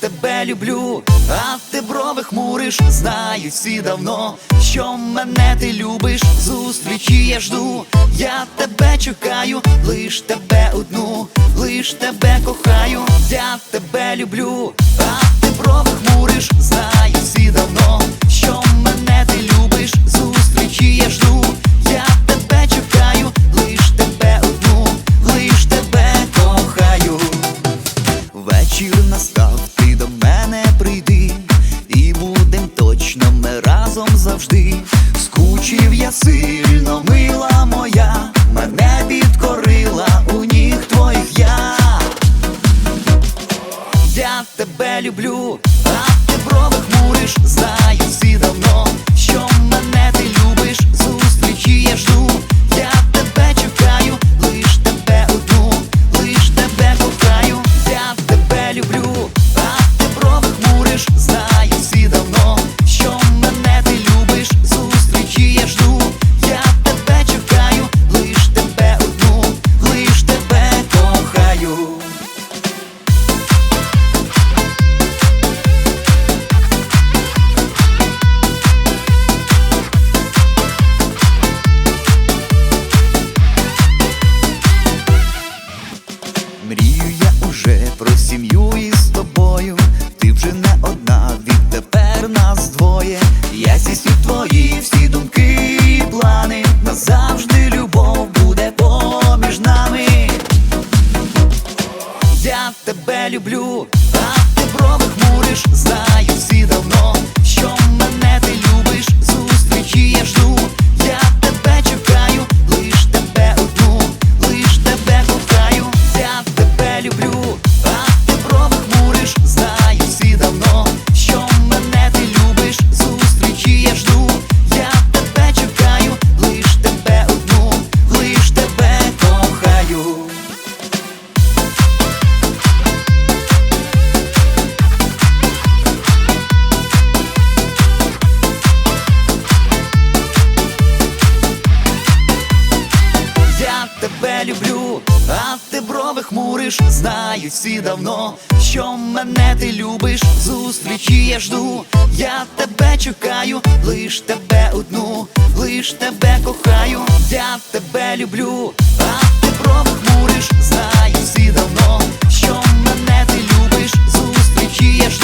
Тебе люблю, а ти брови хмуриш, знають всі давно, що мене ти любиш, зустрічі я жду, я тебе чекаю, лиш тебе одну, лиш тебе кохаю, я тебе люблю, а ти брови хмуриш, знаю всі давно, Скучив я сильно, мила моя, мене підкорила у ніг твоїх я. Я тебе люблю, Мрію я уже про сім'ю із тобою. Ти вже не одна, відтепер нас двоє. Я здійсню твої всі думки і плани. Назавжди любов буде поміж нами. Я тебе люблю, а ти брови хмуриш, знаю всі давно, що мене ти любиш, хмуриш, знаю всі давно, що мене ти любиш, зустрічі я жду, я тебе чекаю, лиш тебе одну, лиш тебе кохаю, я тебе люблю, а ти проби хмуриш, знаю всі давно, що мене ти любиш, зустрічі я жду.